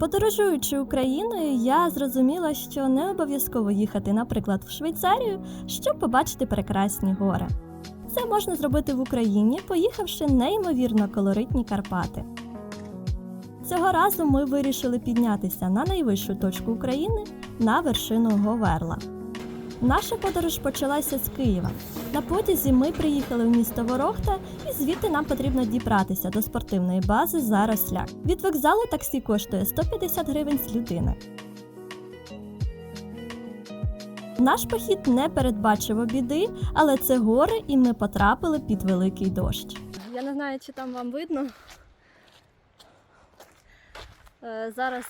Подорожуючи Україною, я зрозуміла, що не обов'язково їхати, наприклад, в Швейцарію, щоб побачити прекрасні гори. Це можна зробити в Україні, поїхавши неймовірно колоритні Карпати. Цього разу ми вирішили піднятися на найвищу точку України на вершину Говерла. Наша подорож почалася з Києва. На потязі ми приїхали в місто Ворохта, і звідти нам потрібно дібратися до спортивної бази Заросляк. Від вокзалу таксі коштує 150 гривень з людини. Наш похід не передбачив біди, але це гори, і ми потрапили під великий дощ. Я не знаю, чи там вам видно. Е, Зараз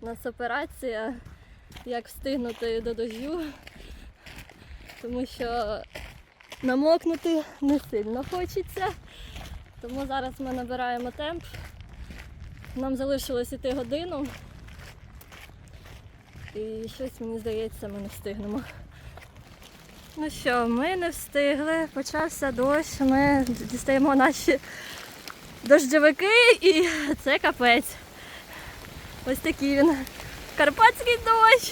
у нас операція, як встигнути до дождю, тому що намокнути не сильно хочеться. Тому зараз ми набираємо темп. Нам залишилось іти годину. І щось мені здається, ми не встигнемо. Ну що, ми не встигли, почався дощ, ми дістаємо наші дощовики і це капець. Ось такий він. Карпатський дощ.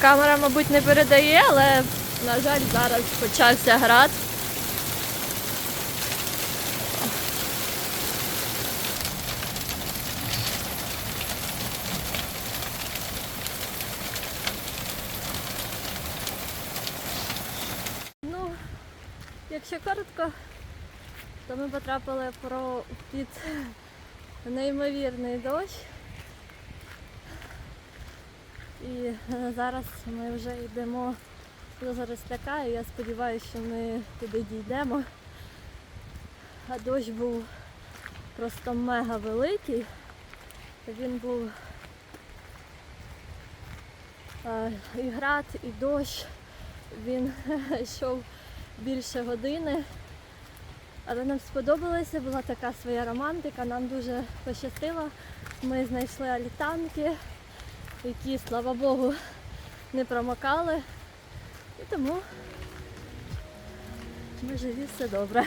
Камера, мабуть, не передає, але, на жаль, зараз почався град. Ну, якщо коротко, то ми потрапили під неймовірний дощ. І е, зараз ми вже йдемо до Заросляка, і я сподіваюся, що ми туди дійдемо. А дощ був просто мега великий. Він був е, і град, і дощ. Він йшов більше години. Але нам сподобалося, була така своя романтика, нам дуже пощастило. Ми знайшли алітанки, які, слава Богу, не промокали. І тому ми живі, все добре.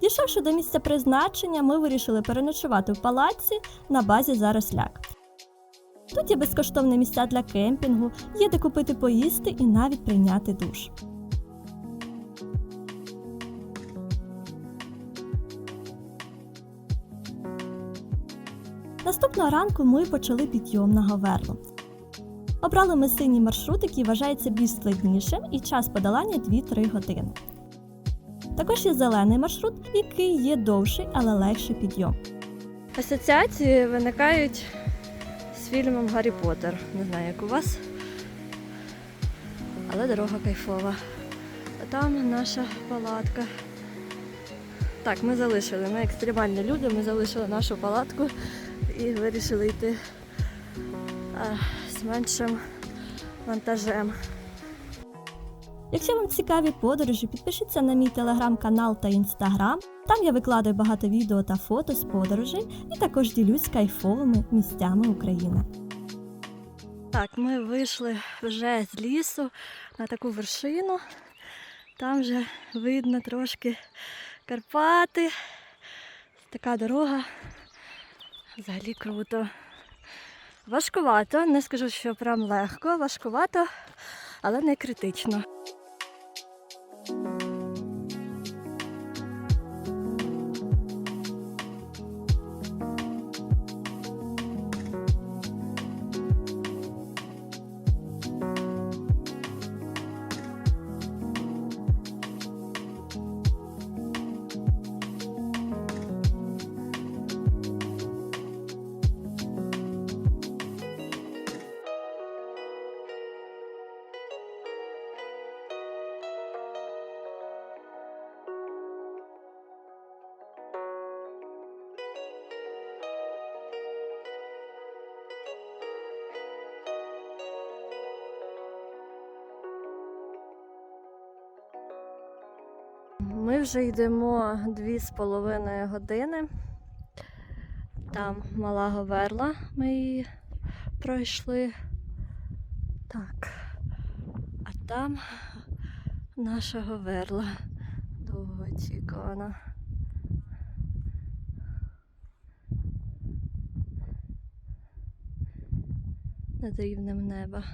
Дійшовши до місця призначення, ми вирішили переночувати в палаці на базі Заросляк. Тут є безкоштовні місця для кемпінгу, є де купити поїсти і навіть прийняти душ. Наступного ранку ми почали підйом на Говерло. Обрали ми синій маршрут, який вважається більш складнішим, і час подолання 2-3 години. Також є зелений маршрут, який є довший, але легший підйом. Асоціації виникають фільмом Гаррі Поттер. Не знаю, як у вас. Але дорога кайфова. А там наша палатка. Так, ми залишили. Ми екстремальні люди, ми залишили нашу палатку і вирішили йти з меншим вантажем. Якщо вам цікаві подорожі, підпишіться на мій телеграм-канал та інстаграм. Там я викладаю багато відео та фото з подорожей і також ділюсь кайфовими місцями України. Так, ми вийшли вже з лісу на таку вершину. Там вже видно трошки Карпати. Така дорога. Взагалі круто. Важкувато, не скажу, що прям легко, важкувато, але не критично. Ми вже йдемо дві з половиною години. Там мала Говерла, ми її пройшли. Так. А там наша Говерла довгоочікувана. Над рівнем неба.